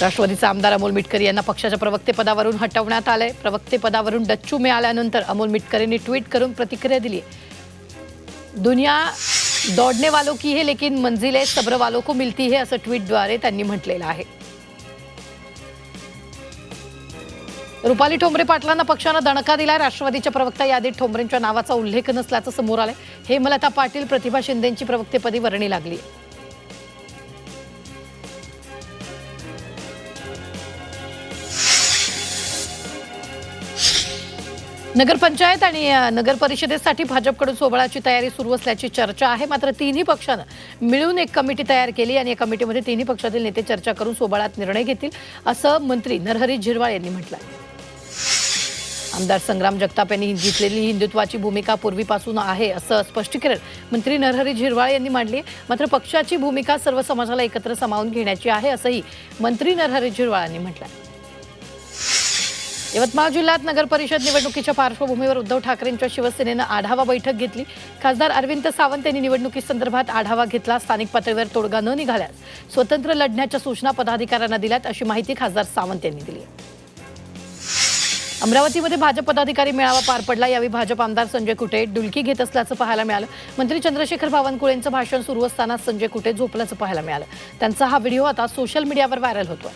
राष्ट्रवादीचा आमदार अमोल मिटकरी यांना पक्षाच्या प्रवक्तेपदावरून हटवण्यात आलंय. प्रवक्तेपदावरून डच्चू मिळाल्यानंतर अमोल मिटकरींनी ट्विट करून प्रतिक्रिया दिली दुनिया दौडने वालों की है लेकिन मंजिले सब्र वालों को मिलती है असं ट्विटद्वारे त्यांनी म्हटलेलं आहे. रुपाली ठोंबरे पाटलांना पक्षानं दणका दिलाय. राष्ट्रवादीच्या प्रवक्ता यादीत ठोंबरेंच्या नावाचा उल्लेख नसल्याचं समोर आलंय. हेमलता पाटील प्रतिभा शिंदेंची प्रवक्तेपदी वर्णी लागली नगरपंचायत आणि नगरपरिषदेसाठी नगर परिषदेसाठी भाजपकडून सोबळाची तयारी सुरू असल्याची चर्चा आहे. मात्र तिन्ही पक्षानं मिळून एक कमिटी तयार केली आणि या कमिटीमध्ये तिन्ही पक्षातील नेते चर्चा करून सोबळात निर्णय घेतील असं मंत्री नरहरी झिरवाळ यांनी म्हटलं आहे आमदार संग्राम जगताप यांनी घेतलेली हिंदुत्वाची भूमिका पूर्वीपासून आहे असं स्पष्टीकरण मंत्री नरहरी झिरवाळ यांनी मांडली मात्र पक्षाची भूमिका सर्व समाजाला एकत्र सामावून घेण्याची आहे असंही मंत्री नरहरी झिरवाळ यांनी म्हटलं आहे. यवतमाळ जिल्ह्यात नगर परिषद निवडणुकीच्या पार्श्वभूमीवर उद्धव ठाकरेंच्या शिवसेनेनं आढावा बैठक घेतली. खासदार अरविंद सावंत यांनी निवडणुकीसंदर्भात आढावा घेतला. स्थानिक पातळीवर तोडगा न निघाल्यास स्वतंत्र लढण्याच्या सूचना पदाधिकाऱ्यांना दिल्यात अशी माहिती खासदार सावंत यांनी दिली. अमरावतीमध्ये भाजप पदाधिकारी मेळावा पार पडला. यावेळी भाजप आमदार संजय कुटे डुलकी घेत असल्याचं पाहायला मिळालं. मंत्री चंद्रशेखर बावनकुळेंचं भाषण सुरू असताना संजय कुटे झोपल्याचं पाहायला मिळालं. त्यांचा हा व्हिडिओ आता सोशल मीडियावर व्हायरल होतोय.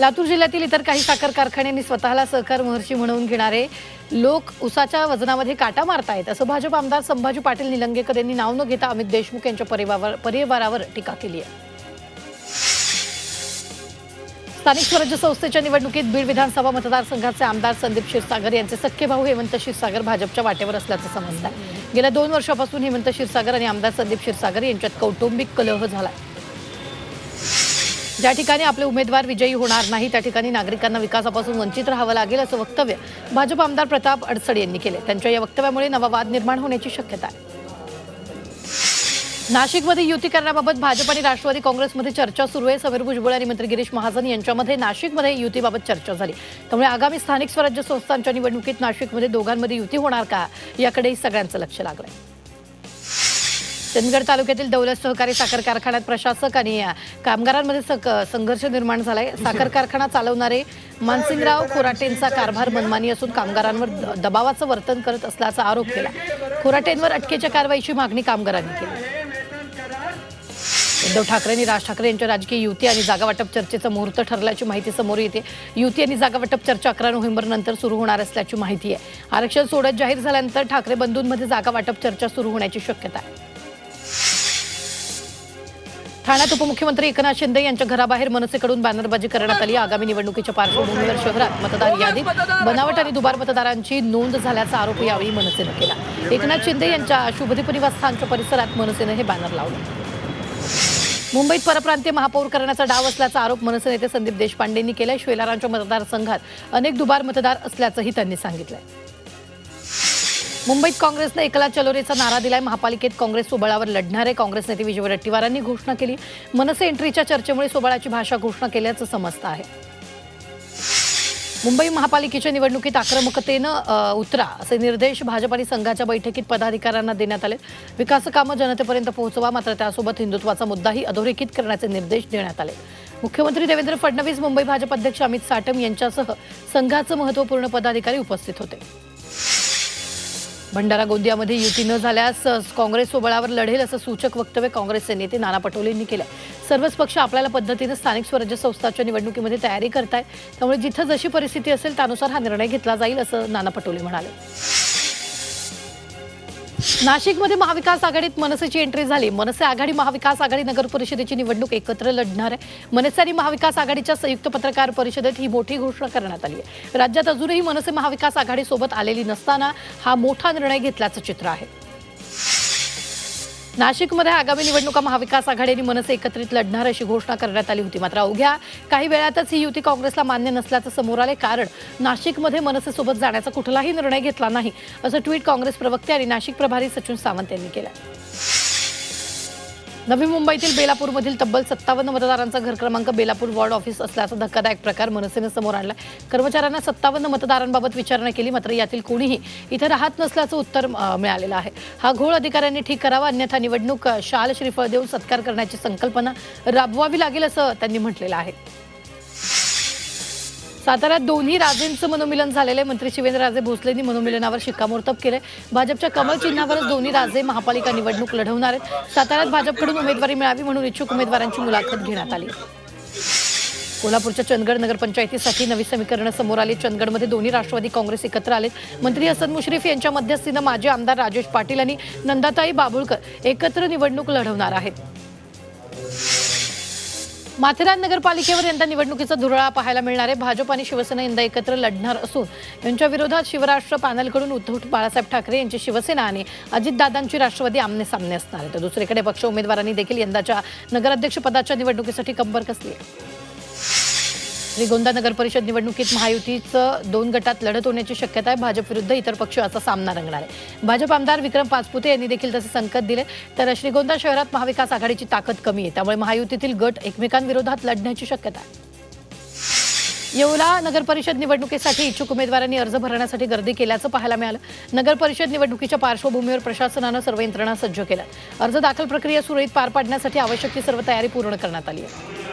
लातूर जिल्ह्यातील इतर काही साखर कारखान्यांनी स्वतःला सहकार महर्षी म्हणून घेणारे लोक उसाच्या वजनामध्ये काटा मारतायत असं भाजप आमदार संभाजी पाटील निलंगेकर यांनी नाव न घेता अमित देशमुख यांच्या परिवारावर परिवारावर टीका केली आहे. स्थानिक स्वराज्य संस्थेच्या निवडणुकीत बीड विधानसभा मतदारसंघाचे आमदार संदीप क्षीरसागर यांचे सख्खे भाऊ हेमंत क्षीरसागर भाजपच्या वाटेवर असल्याचं समजत आहे गेल्या दोन वर्षापासून हेमंत क्षीरसागर आणि आमदार संदीप क्षीरसागर यांच्यात कौटुंबिक कलह झाला ज्या ठिकाणी आपले उमेदवार विजयी होणार नाही त्या ठिकाणी नागरिकांना विकासापासून वंचित राहावं लागेल असं वक्तव्य भाजप आमदार प्रताप अडसड यांनी केले. त्यांच्या या वक्तव्यामुळे नवा वाद निर्माण होण्याची शक्यता आहे. नाशिकमध्ये युती करण्याबाबत भाजप आणि राष्ट्रवादी काँग्रेसमध्ये चर्चा सुरू आहे. समीर भुजबळ आणि मंत्री गिरीश महाजन यांच्यामध्ये नाशिकमध्ये युतीबाबत चर्चा झाली. त्यामुळे आगामी स्थानिक स्वराज्य संस्थांच्या निवडणुकीत नाशिकमध्ये दोघांमध्ये युती होणार का? याकडेही सगळ्यांचं लक्ष लागलं चंदगड तालुक्यातील दौलत सहकारी साखर कारखान्यात प्रशासक आणि कामगारांमध्ये संघर्ष निर्माण झालाय. साखर कारखाना चालवणारे मानसिंगराव खोराटेंचा कारभार मनमानी असून कामगारांवर दबावाचं वर्तन करत असल्याचा आरोप केला. खोराटेंवर अटकेच्या कारवाईची मागणी कामगारांनी केली. उद्धव ठाकरे आणि राज ठाकरे यांच्या राजकीय युती आणि जागा वाटप चर्चेचा मुहूर्त ठरल्याची माहिती समोर येते. युती आणि जागा वाटप चर्चा अकरा नोव्हेंबर नंतर सुरू होणार असल्याची माहिती आहे. आरक्षण सोडत जाहीर झाल्यानंतर ठाकरे बंधूंमध्ये जागा वाटप चर्चा सुरू होण्याची शक्यता आहे. ठाण्यात उपमुख्यमंत्री एकनाथ शिंदे यांच्या घराबाहेर मनसेकडून बॅनरबाजी करण्यात आली. आगामी निवडणुकीच्या पार्श्वभूमीवर शहरात मतदार यादीत बनावट आणि दुबार मतदारांची नोंद झाल्याचा आरोप यावेळी मनसेनं केला. एकनाथ शिंदे यांच्या शुभदीप निवासस्थानच्या परिसरात मनसेनं हे बॅनर लावलं. मुंबईत परप्रांतीय महापौर करण्याचा डाव असल्याचा आरोप मनसे नेते संदीप देशपांडेंनी केलाय. शेलारांच्या मतदारसंघात अनेक दुबार मतदार असल्याचंही त्यांनी सांगितलंय. मुंबईत काँग्रेसनं एकला चलोरेचा नारा दिलाय. महापालिकेत काँग्रेस सोबळावर लढणारे काँग्रेस नेते विजय वडेट्टीवारांनी घोषणा केली. मनसे एंट्रीच्या चर्चेमुळे सोबळाची भाषा घोषणा केल्याचं समजतं आहे. मुंबई महापालिकेच्या निवडणुकीत आक्रमकतेनं उतरा असे निर्देश भाजप आणि संघाच्या बैठकीत पदाधिकाऱ्यांना देण्यात आले विकास कामं जनतेपर्यंत पोहोचवा मात्र त्यासोबत हिंदुत्वाचा मुद्दाही अधोरेखित करण्याचे निर्देश देण्यात आले. मुख्यमंत्री देवेंद्र फडणवीस मुंबई भाजप अध्यक्ष अमित साटम यांच्यासह संघाचं महत्त्वपूर्ण पदाधिकारी उपस्थित होते. भंडारा गोंदियामध्ये युती न झाल्यास काँग्रेस सोबळावर लढेल असं सूचक वक्तव्य काँग्रेसचे नेते नाना पटोलेंनी केलं सर्वच पक्ष आपल्याला पद्धतीनं स्थानिक स्वराज्य संस्थाच्या निवडणुकीमध्ये तयारी करतायत. त्यामुळे जिथं जशी परिस्थिती असेल त्यानुसार हा निर्णय घेतला जाईल असं नाना पटोले म्हणाले. नाशिकमध्ये महाविकास आघाडीत मनसेची एंट्री झाली. मनसे आघाडी महाविकास आघाडी नगर परिषदेची निवडणूक एकत्र लढणार आहे. मनसे आणि महाविकास आघाडीच्या संयुक्त पत्रकार परिषदेत ही मोठी घोषणा करण्यात आली आहे. राज्यात अजूनही मनसे महाविकास आघाडीसोबत आलेली नसताना हा मोठा निर्णय घेतल्याचं चित्र आहे. नाशिकमध्ये आगामी निवडणुका महाविकास आघाडी आणि मनसे एकत्रित लढणार अशी घोषणा करण्यात आली होती. मात्र अवघ्या काही वेळातच ही युती काँग्रेसला मान्य नसल्याचं समोर आले कारण नाशिकमध्ये मनसेसोबत जाण्याचा कुठलाही निर्णय घेतला नाही असं ट्विट काँग्रेस प्रवक्ते आणि नाशिक प्रभारी सचिन सावंत यांनी केलं नवी मुंबईतील बेलापूरमधील तब्बल सत्तावन्न मतदारांचा घर क्रमांक बेलापूर वॉर्ड ऑफिस असल्याचा धक्कादायक प्रकार मनसेनं समोर आणला. कर्मचाऱ्यांना सत्तावन्न मतदारांबाबत विचारणा केली मात्र यातील कोणीही इथे राहत नसल्याचं उत्तर मिळालेलं आहे. हा घोळ अधिकाऱ्यांनी ठीक करावा अन्यथा निवडणूक शाल श्रीफळ देऊन सत्कार करण्याची संकल्पना राबवावी लागेल असं त्यांनी म्हटलेलं आहे. साताऱ्यात दोन्ही राजेंचं मनोमिलन झालेलं आहे. मंत्री शिवेंद्रराजे भोसलेंनी मनोमिलनावर शिक्कामोर्तब केलंय. भाजपच्या कमळ चिन्हावरच दोन्ही राजे महापालिका निवडणूक लढवणार आहेत. साताऱ्यात भाजपकडून उमेदवारी मिळावी म्हणून इच्छुक उमेदवारांची मुलाखत घेण्यात आली. कोल्हापूरच्या चंदगड नगरपंचायतीसाठी नवी समीकरणं समोर आली. चंदगडमध्ये दोन्ही राष्ट्रवादी काँग्रेस एकत्र आले मंत्री हसन मुश्रीफ यांच्या मध्यस्थीनं माजी आमदार राजेश पाटील आणि नंदाताई बाबुळकर एकत्र निवडणूक लढवणार आहेत. माथेरान नगरपालिकेवर यंदा निवडणुकीचा धुरळा पाहायला मिळणार आहे. भाजप आणि शिवसेना यंदा एकत्र लढणार असून यांच्या विरोधात शिवराष्ट्र पॅनलकडून उद्धव बाळासाहेब ठाकरे यांची शिवसेना आणि अजितदादांची राष्ट्रवादी आमने सामने असणार आहे. तर दुसरीकडे पक्ष उमेदवारांनी देखील यंदाच्या नगराध्यक्षपदाच्या निवडणुकीसाठी कंबर कसली आहे? श्रीगोंदा नगर परिषद निवडणुकीत महायुतीचं दोन गटात लढत होण्याची शक्यता आहे. भाजप विरुद्ध इतर पक्ष असा सामना रंगणार आहे. भाजप आमदार विक्रम पाचपुते यांनी देखील तसे संकेत दिले. तर श्रीगोंदा शहरात महाविकास आघाडीची ताकद कमी आहे. त्यामुळे महायुतीतील गट एकमेकांविरोधात लढण्याची शक्यता आहे. येवला नगर परिषद निवडणुकीसाठी इच्छुक उमेदवारांनी अर्ज भरण्यासाठी गर्दी केल्याचं पाहायला मिळालं. नगर परिषद निवडणुकीच्या पार्श्वभूमीवर प्रशासनानं सर्व यंत्रणा सज्ज केल्या अर्ज दाखल प्रक्रिया सुरळीत पार पाडण्यासाठी आवश्यक ती सर्व तयारी पूर्ण करण्यात आली आहे.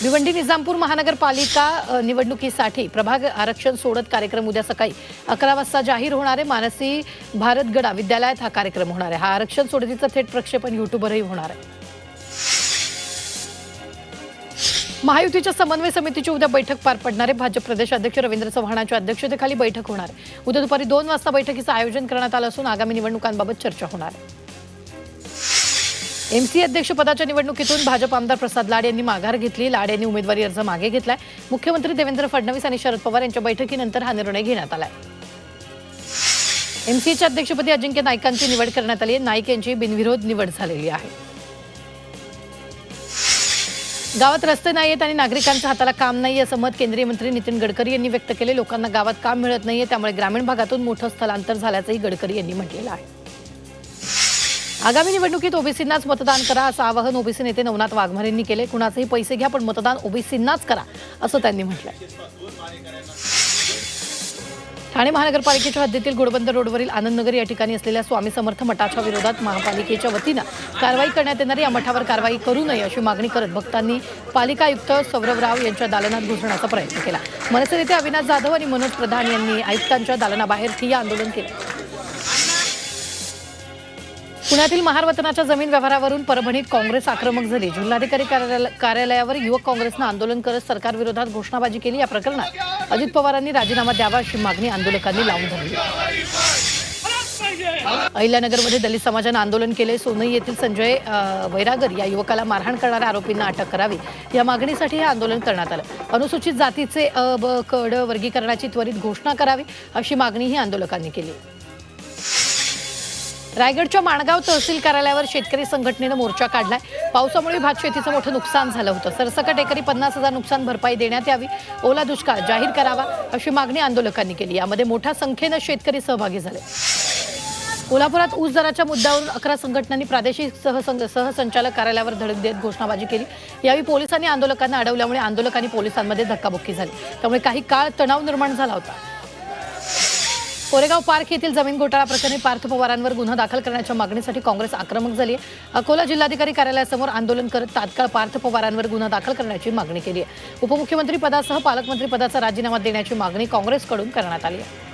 भिवंडी निजामपूर महानगरपालिका निवडणुकीसाठी प्रभाग आरक्षण सोडत कार्यक्रम उद्या सकाळी अकरा वाजता जाहीर होणारे मानसी भारतगडा विद्यालयात हा कार्यक्रम होणार आहे. हा आरक्षण सोडतीचं थेट प्रक्षेपण युट्यूबवरही होणार आहे. महायुतीच्या समन्वय समितीची उद्या बैठक पार पडणार आहे. भाजप प्रदेश अध्यक्ष रवींद्र चव्हाणांच्या अध्यक्षतेखाली बैठक होणार आहे. उद्या दुपारी दोन वाजता बैठकीचं आयोजन करण्यात आलं असून आगामी निवडणुकांबाबत चर्चा होणार आहे. एमसी अध्यक्षपदाच्या निवडणुकीतून भाजप आमदार प्रसाद लाड यांनी माघार घेतली. लाड यांनी उमेदवारी अर्ज मागे घेतलाय. मुख्यमंत्री देवेंद्र फडणवीस आणि शरद पवार यांच्या बैठकीनंतर हा निर्णय घेण्यात आलाय. एमसीएच्या अध्यक्षपदी अजिंक्य नाईकांची निवड करण्यात आली आहे. नाईक यांची बिनविरोध निवड झालेली आहे. गावात रस्ते नाही आहेत आणि नागरिकांच्या हाताला काम नाही असं मत केंद्रीय मंत्री नितीन गडकरी यांनी व्यक्त केले. लोकांना गावात काम मिळत नाहीये त्यामुळे ग्रामीण भागातून मोठं स्थलांतर झाल्याचंही गडकरी यांनी म्हटलेलं आहे. आगामी निवडणुकीत ओबीसींनाच मतदान करा असं आवाहन ओबीसी नेते नवनाथ वाघमारेंनी केले कुणाचेही पैसे घ्या पण मतदान ओबीसींनाच करा असं त्यांनी म्हटलंय. ठाणे महानगरपालिकेच्या हद्दीतील गुडबंदर रोडवरील आनंदनगर या ठिकाणी असलेल्या स्वामी समर्थ मठाच्या विरोधात महापालिकेच्या वतीनं कारवाई करण्यात येणार या मठावर कारवाई करू नये अशी मागणी करत भक्तांनी पालिका आयुक्त सौरभराव यांच्या दालनात घुसण्याचा प्रयत्न केला. मनसे नेते अविनाश जाधव आणि मनोज प्रधान यांनी आयुक्तांच्या दालनाबाहेर ठिय्या आंदोलन केलं. पुण्यातील महारवतनाच्या जमीन व्यवहारावरून परभणीत काँग्रेस आक्रमक झाली. जिल्हाधिकारी कार्यालयावर युवक काँग्रेसनं आंदोलन करत सरकारविरोधात घोषणाबाजी केली. या प्रकरणात अजित पवारांनी राजीनामा द्यावा अशी मागणी आंदोलकांनी लावून धरली. अहिल्यानगरमध्ये दलित समाजानं आंदोलन केले. सोनई येथील संजय वैरागर या युवकाला मारहाण करणाऱ्या आरोपींना अटक करावी. या मागणीसाठी हे आंदोलन करण्यात आलं. अनुसूचित जातीचे अ ब कड वर्गीकरणाची त्वरित घोषणा करावी अशी मागणीही आंदोलकांनी केली. रायगडच्या माणगाव तहसील कार्यालयावर शेतकरी संघटनेनं मोर्चा काढलाय. पावसामुळे भात शेतीचं मोठं नुकसान झालं होतं. सरसकट एकरी पन्नास हजार नुकसान भरपाई देण्यात यावी. ओला दुष्काळ जाहीर करावा अशी मागणी आंदोलकांनी केली. यामध्ये मोठ्या संख्येनं शेतकरी सहभागी झाले. कोल्हापुरात ऊस दराच्या मुद्द्यावरून अकरा संघटनांनी प्रादेशिक सहसंघ सहसंचालक कार्यालयावर धडक देत घोषणाबाजी केली. यावेळी पोलिसांनी आंदोलकांना अडवल्यामुळे आंदोलकांनी पोलिसांमध्ये धक्काबुक्की झाली. त्यामुळे काही काळ तणाव निर्माण झाला होता. कोरेगाव पार्क येथील जमीन घोटाळा प्रकरणी पार्थ पवारांवर गुन्हा दाखल करण्याच्या मागणीसाठी काँग्रेस आक्रमक झाली आहे. अकोला जिल्हाधिकारी कार्यालयासमोर आंदोलन करत तात्काळ पार्थ पवारांवर गुन्हा दाखल करण्याची मागणी केली आहे. उपमुख्यमंत्री पदासह पालकमंत्री पदाचा राजीनामा देण्याची मागणी काँग्रेसकडून करण्यात आली आहे.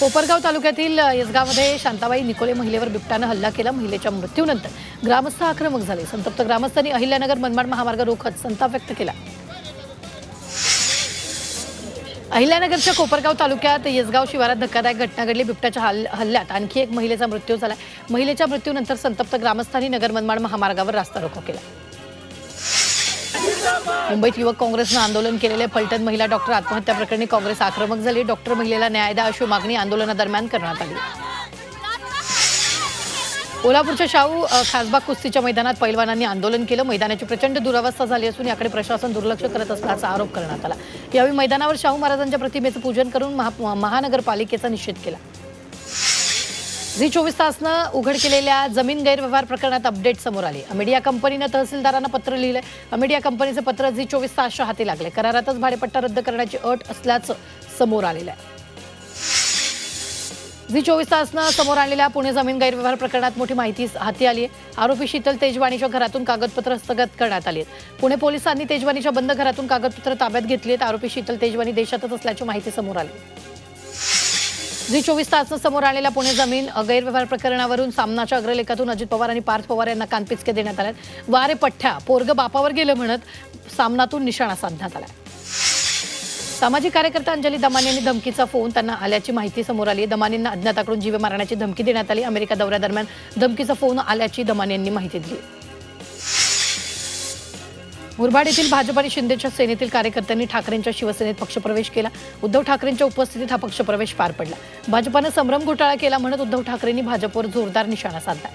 कोपरगाव तालुक्यातील यसगावमध्ये शांताबाई निकोले महिलेवर बिबट्यानं हल्ला केला. महिलेच्या मृत्यूनंतर ग्रामस्थ आक्रमक झाले. संतप्त ग्रामस्थांनी अहिल्यानगर मनमाड महामार्ग रोखत संताप व्यक्त केला. अहिल्यानगरच्या कोपरगाव तालुक्यात येसगाव शिवारात धक्कादायक घटना घडली. बिबट्याच्या हल्ल- हल्ल्यात आणखी एक महिलेचा मृत्यू झाला महिलेच्या मृत्यूनंतर संतप्त ग्रामस्थांनी नगर मनमाड महामार्गावर रास्ता रोको केला. मुंबईत युवक काँग्रेसनं आंदोलन केलेले फलटण महिला डॉक्टर आत्महत्या प्रकरणी काँग्रेस आक्रमक झाली. डॉक्टर महिलेला न्याय द्या अशी मागणी आंदोलनादरम्यान करण्यात आली. कोल्हापूरच्या शाहू खासबाग कुस्तीच्या मैदानात पैलवानांनी आंदोलन केलं. मैदानाची प्रचंड दुरावस्था झाली असून याकडे प्रशासन दुर्लक्ष करत असल्याचा आरोप करण्यात आला. यावेळी मैदानावर शाहू महाराजांच्या प्रतिमेचं पूजन करून महा महानगरपालिकेचा निषेध केला. झी चोवीस तासनं उघड केलेल्या जमीन गैरव्यवहार प्रकरणात अपडेट समोर आली. अमेडिया कंपनीनं तहसीलदारांना पत्र लिहिलं अमेडिया कंपनीचं पत्र झी चोवीस तासच्या हाती लागले करारातच भाडेपट्टा रद्द करण्याची अट असल्याचं समोर आलेलं आहे. झी चोवीस तासनं समोर आलेल्या पुणे जमीन गैरव्यवहार प्रकरणात मोठी माहिती हाती आली आहे. आरोपी शीतल तेजवानीच्या घरातून कागदपत्र हस्तगत करण्यात आली आहेत. पुणे पोलिसांनी तेजवानीच्या बंद घरातून कागदपत्र ताब्यात घेतली आहेत. आरोपी शीतल तेजवानी देशातच असल्याची माहिती समोर आली झी चोवीस तासनं समोर आलेल्या पुणे जमीन गैरव्यवहार प्रकरणावरून सामनाच्या अग्रलेखातून अजित पवार आणि पार्थ पवार यांना कानपिचके देण्यात आल्यात. वारे पठ्ठ्या पोरग बापावर गेलं म्हणत सामनातून निशाणा साधण्यात आला सामाजिक कार्यकर्ता अंजली दमान यांनी धमकीचा फोन त्यांना आल्याची माहिती समोर आली. आहे दमानींना अज्ञाताकडून जीवे मारण्याची धमकी देण्यात आली. अमेरिका दौऱ्यादरम्यान धमकीचा फोन आल्याची दमान यांनी माहिती दिली. मुरबाड येथील भाजप आणि शिंदेच्या सेनेतील कार्यकर्त्यांनी ठाकरेंच्या शिवसेनेत पक्षप्रवेश केला. उद्धव ठाकरेंच्या उपस्थितीत हा पक्षप्रवेश पार पडला. भाजपानं संभ्रम घोटाळा केला म्हणत उद्धव ठाकरेंनी भाजपवर जोरदार निशाणा साधला.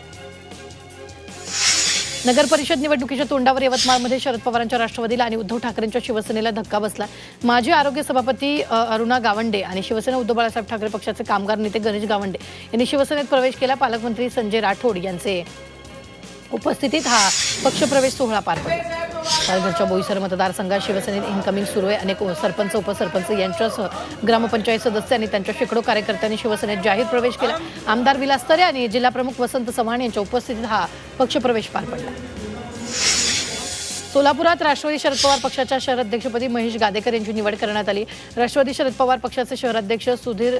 नगर परिषद निवडणुकीच्या तोंडावर यवतमाळमध्ये शरद पवारांच्या राष्ट्रवादीला आणि उद्धव ठाकरेंच्या शिवसेनेला धक्का बसला. माजी आरोग्य सभापती अरुणा गावंडे आणि शिवसेना उद्धव बाळासाहेब ठाकरे पक्षाचे कामगार नेते गणेश गावंडे यांनी शिवसेनेत प्रवेश केला. पालकमंत्री संजय राठोड यांचे उपस्थितीत हा पक्षप्रवेश सोहळा पार पडला. पालघरच्या बोईसर मतदारसंघात शिवसेनेत इन्कमिंग सुरू आहे. अनेक सरपंच उपसरपंच यांच्यासह ग्रामपंचायत सदस्य आणि त्यांच्या शेकडो कार्यकर्त्यांनी शिवसेनेत जाहीर प्रवेश केला. आमदार विलास तरे आणि जिल्हाप्रमुख वसंत चव्हाण यांच्या उपस्थितीत हा पक्षप्रवेश पार पडला. सोलापुरात राष्ट्रवादी शरद पवार पक्षाच्या शहराध्यक्षपदी महेश गादेकर यांची निवड करण्यात आली. राष्ट्रवादी शरद पवार पक्षाचे शहराध्यक्ष सुधीर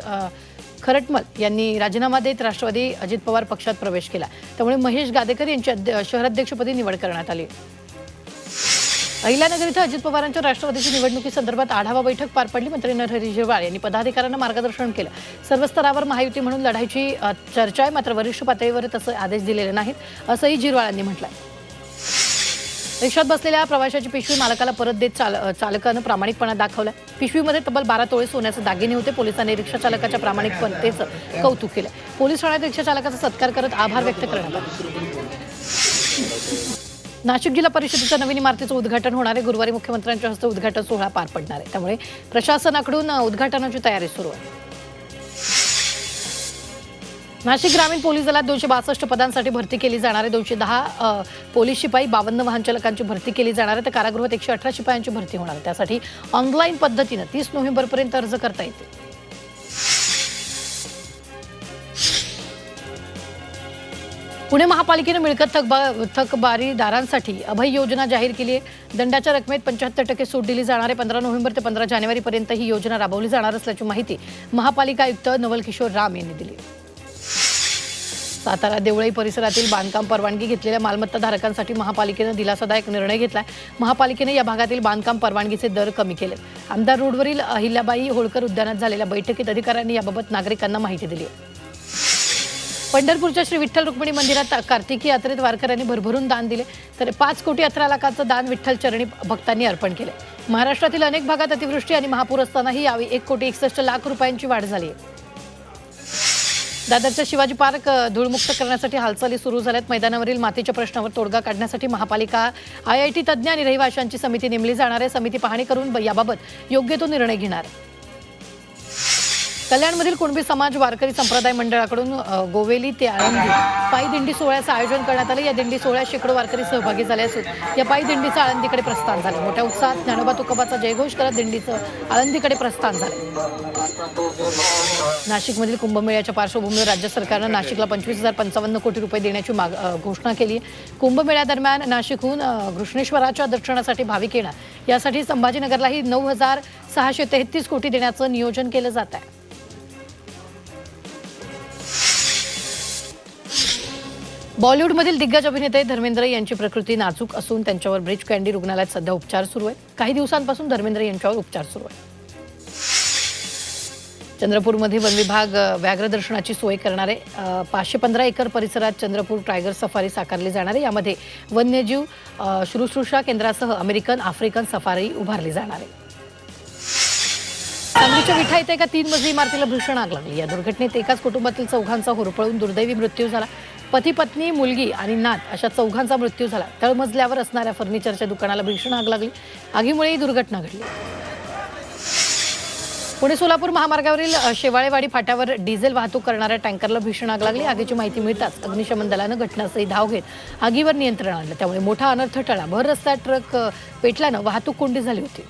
खरटमल यांनी राजीनामा देत राष्ट्रवादी अजित पवार पक्षात प्रवेश केला. त्यामुळे महेश गादेकर यांची शहराध्यक्षपदी निवड करण्यात आली. अहिल्यानगर इथं अजित पवारांच्या राष्ट्रवादीच्या निवडणुकीसंदर्भात आढावा बैठक पार पडली. मंत्री नरहरी झिरवाळ यांनी पदाधिकाऱ्यांना मार्गदर्शन केलं. सर्व स्तरावर महायुती म्हणून लढायची चर्चा आहे. मात्र वरिष्ठ पातळीवर तसे आदेश दिलेले नाहीत असंही झिरवाळ यांनी आहे रिक्षात बसलेल्या प्रवाशाची पिशवी मालकाला परत देत चाल चालकानं प्रामाणिकपणा दाखवला. पिशवीमध्ये तब्बल बारा तोळे सोन्याचे दागिने होते. पोलिसांनी रिक्षा चालकाच्या प्रामाणिकपणतेचं कौतुक केलं. पोलीस ठाण्यात रिक्षा चालकाचा सत्कार करत आभार व्यक्त करण्यात आले. नाशिक जिल्हा परिषदेच्या नवीन इमारतीचं उद्घाटन होणार आहे. गुरुवारी मुख्यमंत्र्यांच्या हस्ते उद्घाटन सोहळा पार पडणार आहे. त्यामुळे प्रशासनाकडून उद्घाटनाची तयारी सुरू आहे. नाशिक ग्रामीण पोलीस दलात दोनशे बासष्ट पदांसाठी भरती केली जाणार आहे दोनशे दहा पोलीस शिपाई बावन्न वाहन चालकांची भरती केली जाणार आहे. तर कारागृहात एकशे अठरा शिपायांची भरती होणार आहे. त्यासाठी ऑनलाईन पद्धतीनं तीस नोव्हेंबरपर्यंत अर्ज करता येते पुणे महापालिकेनं मिळकत थकबा थकबारीदारांसाठी अभय योजना जाहीर केली आहे. दंडाच्या रकमेत पंच्याहत्तर टक्के सूट दिली जाणार आहे. पंधरा नोव्हेंबर ते पंधरा जानेवारीपर्यंत ही योजना राबवली जाणार असल्याची माहिती महापालिका आयुक्त नवल किशोर राम यांनी दिली सातारा देवळई परिसरातील बांधकाम परवानगी घेतलेल्या मालमत्ता धारकांसाठी महापालिकेनं दिलासादायक निर्णय घेतलाय. महापालिकेने या भागातील बांधकाम परवानगीचे दर कमी केले आमदार रोडवरील अहिल्याबाई होळकर उद्यानात झालेल्या बैठकीत अधिकाऱ्यांनी याबाबत नागरिकांना माहिती दिली. आहे पंढरपूरच्या श्री विठ्ठल रुक्मिणी मंदिरात कार्तिकी यात्रेत वारकऱ्यांनी भरभरून दान दिले. तर पाच कोटी अठरा लाखाचं दान विठ्ठल चरणी भक्तांनी अर्पण केले महाराष्ट्रातील अनेक भागात अतिवृष्टी आणि महापूर असतानाही यावेळी एक कोटी एकसष्ट लाख रुपयांची वाढ झाली आहे दादरच्या शिवाजी पार्क धूळमुक्त करण्यासाठी हालचाली सुरू झाल्यात मैदानावरील मातीच्या प्रश्नावर तोडगा काढण्यासाठी महापालिका आय आय टी तज्ज्ञ आणि रहिवाशांची समिती नेमली जाणार आहे समिती पाहणी करून याबाबत योग्य तो निर्णय घेणार आहे. कल्याणमधील कुणबी समाज वारकरी संप्रदाय मंडळाकडून गोवेली ते आळंदी पायी दिंडी सोहळ्याचं आयोजन करण्यात आलं. या दिंडी सोहळ्यात शेकडो वारकरी सहभागी झाले असून या पायी दिंडीचं आळंदीकडे प्रस्थान झालं. मोठ्या उत्साहात ज्ञानोबा तुकोबाचा जयघोष करत दिंडीचं आळंदीकडे प्रस्थान झालं. नाशिकमधील कुंभमेळ्याच्या पार्श्वभूमीवर राज्य सरकारनं नाशिकला पंचवीस हजार पंचावन्न कोटी रुपये देण्याची माग घोषणा केली. आहे कुंभमेळ्यादरम्यान नाशिकहून घृष्णेश्वराच्या दर्शनासाठी भाविक येणार. यासाठी संभाजीनगरलाही नऊ हजार सहाशे तेहतीस कोटी देण्याचं नियोजन केलं जात आहे. बॉलिवूडमधील दिग्गज अभिनेते धर्मेंद्र यांची प्रकृती नाजूक असून त्यांच्यावर ब्रिज कँडी रुग्णालयात सध्या उपचार सुरू आहेत. काही दिवसांपासून धर्मेंद्र यांच्यावर उपचार सुरू आहेत. चंद्रपूरमध्ये वन विभाग व्याघ्र दर्शनाची सोय करणारे पाचशे पंधरा एकर परिसरात चंद्रपूर टायगर सफारी साकारली जाणार. आहे यामध्ये वन्यजीव शुश्रूषा केंद्रासह अमेरिकन आफ्रिकन सफारी उभारली जाणार आहे. सांगलीच्या विठा इथे एका तीन मजली इमारतीला भीषण आग लागली. या दुर्घटनेत एकाच कुटुंबातील चौघांचा होरपळून दुर्दैवी मृत्यू झाला. पती पत्नी मुलगी आणि नात अशा चौघांचा मृत्यू झाला. तळमजल्यावर असणाऱ्या फर्निचरच्या दुकानाला भीषण आग लागली. आगीमुळे ही दुर्घटना घडली. पुणे सोलापूर महामार्गावरील शेवाळेवाडी फाट्यावर डिझेल वाहतूक करणाऱ्या टँकरला भीषण आग लागली. आगीची माहिती मिळताच अग्निशमन दलानं घटनास्थळी धाव घेत आगीवर नियंत्रण आणलं. त्यामुळे मोठा अनर्थ टळा भर रस्त्यात ट्रक पेटल्यानं वाहतूक कोंडी झाली होती.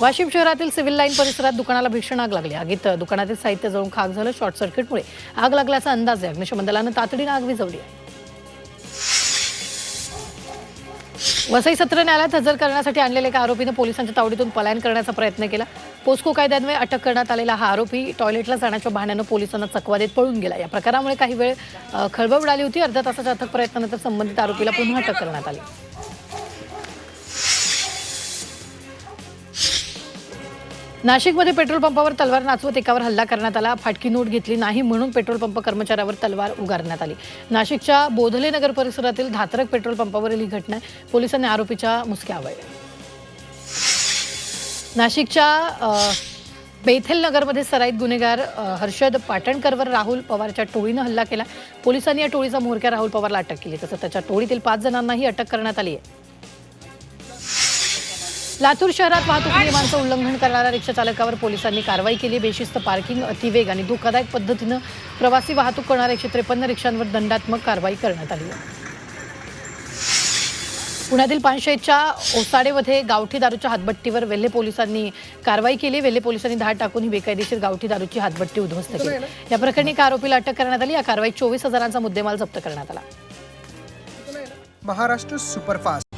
वाशिम शहरातील सिव्हिल लाईन परिसरात दुकानाला भीषण आग लागली. आगीत दुकानातील साहित्य जळून खाक झालं. शॉर्ट सर्किटमुळे आग लागल्याचा अंदाज आहे. अग्निशमन दलानं तातडीनं आग विझवली आहे. वसई सत्र न्यायालयात हजर करण्यासाठी आणलेल्या एका आरोपीनं पोलिसांच्या तावडीतून पलायन करण्याचा प्रयत्न केला. पोस्को कायद्यान्वये अटक करण्यात आलेला हा आरोपी टॉयलेटला जाण्याच्या बहाण्यानं पोलिसांना चकवा देत पळून गेला. या प्रकारामुळे काही वेळ खळबळ उडाली होती. अर्ध्या तासाच्या अथक प्रयत्नानंतर संबंधित आरोपीला पुन्हा अटक करण्यात आली. नाशिकमध्ये पेट्रोल पंपावर तलवार नाचवत एकावर हल्ला करण्यात आला. फाटकी नोट घेतली नाही म्हणून पेट्रोल पंप कर्मचाऱ्यावर तलवार उगारण्यात आली. नाशिकच्या बोधले नगर परिसरातील धात्रक पेट्रोल पंपावरील ही घटना आहे. पोलिसांनी आरोपीच्या मुसक्या आवळल्या नाशिकच्या बेथेल नगरमध्ये सराईत गुन्हेगार हर्षद पाटणकरवर राहुल पवारच्या टोळीनं हल्ला केला. पोलिसांनी या टोळीचा म्होरक्या राहुल पवारला अटक केली. तसं त्याच्या टोळीतील पाच जणांनाही अटक करण्यात आली आहे. लातूर शहरात वाहतूक नियमांचं उल्लंघन करणाऱ्या रिक्षा चालकावर पोलिसांनी कारवाई केली. बेशिस्त पार्किंग अतिवेग आणि धोकादायक पद्धतीनं प्रवासी वाहतूक करणाऱ्या एकशे त्रेपन्न रिक्षांवर दंडात्मक कारवाई करण्यात आली. पुण्यातील पानशेतच्या ओसाडेमध्ये गावठी दारूच्या हातभट्टीवर वेल्हे पोलिसांनी कारवाई केली. वेल्हे पोलिसांनी धाड टाकून ही बेकायदेशीर गावठी दारूची हातभट्टी उद्ध्वस्त केली. या प्रकरणी एका आरोपीला अटक करण्यात आली. या कारवाईत चोवीस हजारांचा मुद्देमाल जप्त करण्यात आला. महाराष्ट्र सुपरफास्ट.